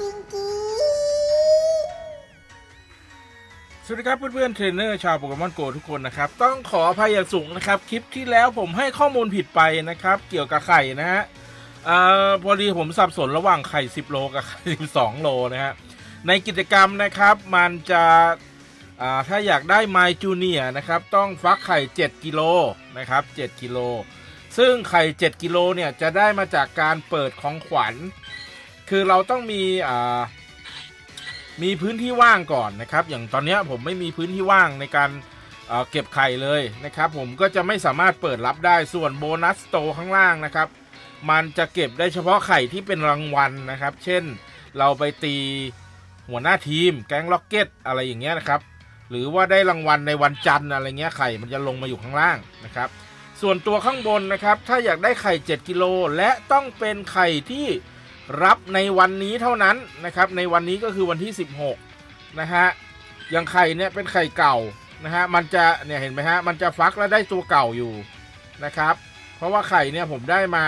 จริงสวัสดีครับเพื่อนๆเทรนเนอร์ชาวโปเกมอนโกทุกคนนะครับ ต้องขออภัยอย่างสูงนะครับ คลิปที่แล้วผมให้ข้อมูลผิดไปนะครับ เกี่ยวกับไข่นะฮะอ่อพอดีผมสับสนระหว่างไข่ 10 โลกับไข่12 โลนะฮะในกิจกรรมนะครับมันจะอ่าถ้าอยากได้ไมจูเนียนะครับ ต้องฟักไข่ 7 กิโลนะครับ 7 กิโล ซึ่งไข่ 7 กิโลเนี่ยจะได้มาจากการเปิดของขวัญ คือเราต้องมีอ่ามีพื้นที่ว่างก่อนนะครับ อย่างตอนนี้ผมไม่มีพื้นที่ว่างในการเอ่อเก็บไข่เลยนะครับ ผมก็จะไม่สามารถเปิดรับได้ส่วนโบนัสโตข้างล่างนะครับ มันจะเก็บได้เฉพาะไข่ที่เป็นรางวัลนะครับ เช่นเราไปตีหัวหน้าทีมแก๊งล็อกเก็ตอะไรอย่างเงี้ยนะครับ หรือว่าได้รางวัลในวันจันทร์อะไรเงี้ยไข่มันจะลงมาอยู่ข้างล่างนะครับ ส่วนตัวข้างบนนะครับ ถ้าอยากได้ไข่ 7 กิโลและต้องเป็นไข่ที่ รับในวันนี้เท่านั้นนะครับ ในวันนี้ก็คือวันที่ 16 นะฮะอย่างไข่เนี่ยเป็นไข่เก่านะฮะมันจะเนี่ยเห็นไหมฮะมันจะฟักแล้วได้ตัวเก่าอยู่นะครับ เพราะว่าไข่เนี่ยผมได้มา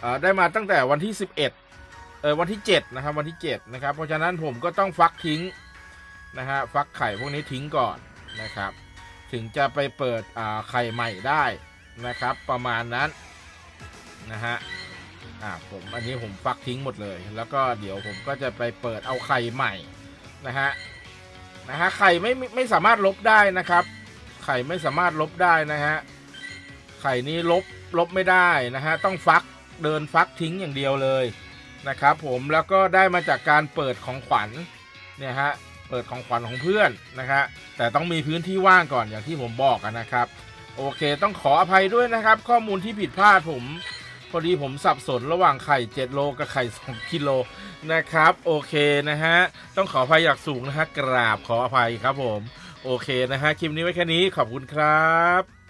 เอ่อได้มาตั้งแต่วันที่ 11เออวันที่7นะครับวันที่7นะครับเพราะฉะนั้นผมก็ต้องฟักทิ้งนะฮะฟักไข่พวกนี้ทิ้งก่อนนะครับ ถึงจะไปเปิดอ่าไข่ใหม่ได้นะครับ ประมาณนั้นนะฮะ อ่าผมอันนี้ผมฟักทิ้งหมดเลย แล้วก็เดี๋ยวผมก็จะไปเปิดเอาไข่ใหม่นะฮะนะฮะไข่ไม่ไม่ไม่สามารถลบได้นะครับ ไข่ไม่สามารถลบได้นะฮะไข่นี้ลบลบไม่ได้นะฮะต้องฟักเดินฟักทิ้งอย่างเดียวเลยนะครับผมแล้วก็ได้มาจากการเปิดของขวัญเนี่ยฮะเปิดของขวัญของเพื่อนนะฮะแต่ต้องมีพื้นที่ว่างก่อนอย่างที่ผมบอกนะครับ โอเคต้องขออภัยด้วยนะครับ ข้อมูลที่ผิดพลาดผม พอดีผมสับสนระหว่างไข่ 7 โลกับไข่ 2 กิโลนะครับ โอเคนะฮะ ต้องขออภัยอยากสูงนะฮะ กราบขออภัยครับผม โอเคนะฮะ คลิปนี้ไว้แค่นี้ขอบคุณครับ